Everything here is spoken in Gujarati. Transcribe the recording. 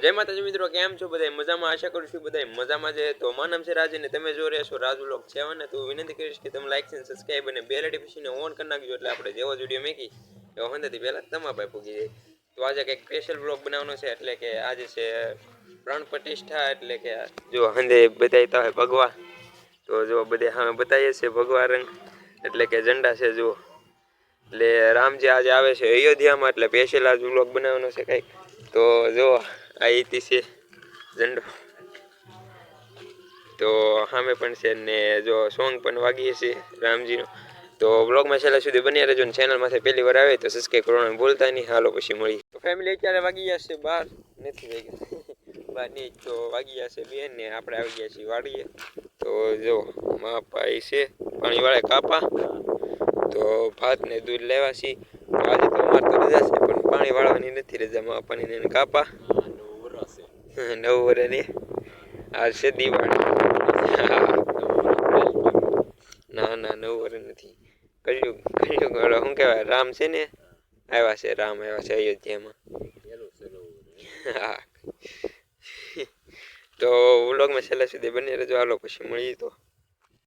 જય માતાજી મિત્રો, કેમ છો બધા મજામાં? આશા કરું છું બધા મજામાં છે. તો મારું નામ છે રાજ અને તમે જો રહ્યા છો રાજ વ્લોગ સેવન ને. તો વિનંતી કરીશ કે તમે લાઈક અને સબસ્ક્રાઈબ અને બેલ નોટિફિકેશન ઓન કરી નાખજો એટલે આપણે જેવો વીડિયો મેકી એવો હંદેથી પહેલાં તમારા પાસે પૂગી જાય તો આજે કંઈક સ્પેશિયલ બ્લોગ બનાવવાનો છે એટલે કે આજે છે પ્રાણ પ્રતિષ્ઠા એટલે કે જો હંદે બતાવતા હોય ભગવા તો જો બધે હા બતાવીએ છે ભગવા રંગ. એટલે કે ઝંડા છે જુઓ. એટલે રામજી આજે આવે છે અયોધ્યામાં એટલે સ્પેશિયલ આજ બ્લોગ બનાવવાનો છે કંઈક. તો જો આ ઇતિ છે ઝંડો તો સામે પણ છે ને જો સોંગ પણ વાગીએ છે રામજીનો તો બ્લોગમાં છેલ્લા સુધી બની રહેજો ને ચેનલમાંથી પહેલી વાર આવે તો સબસ્ક્રાઈબ કરવાનું ભૂલતા નહીં હાલો પછી મળી તો ફેમિલી અત્યારે વાગી ગયા છે બાર, નથી વાગ્યા. બાર નહીં, તો વાગી ગયા છે બેન ને આપણે આવી ગયા છીએ વાડીએ. તો જો મા પાઈ છે પાણી વાળે કાપા. તો ભાત ને દૂધ લેવા છીએ. તો આજે તો અમારે તો રજા છે, પણ પાણી વાળવાની નથી રજા મા પાણી ને કાપા. નવ વર્ષની આ છે દિવાળી. ના ના, નવ વર્ષ નથી. કળિયુગ કળિયુગ વાળો, શું કહેવાય, રામ છે ને? આવ્યા છે, રામ આવ્યા છે અયોધ્યામાં. હા. તો વ્લોગમાં છેલ્લા સુધી બની રહેજો. હાલો પછી મળીએ તો.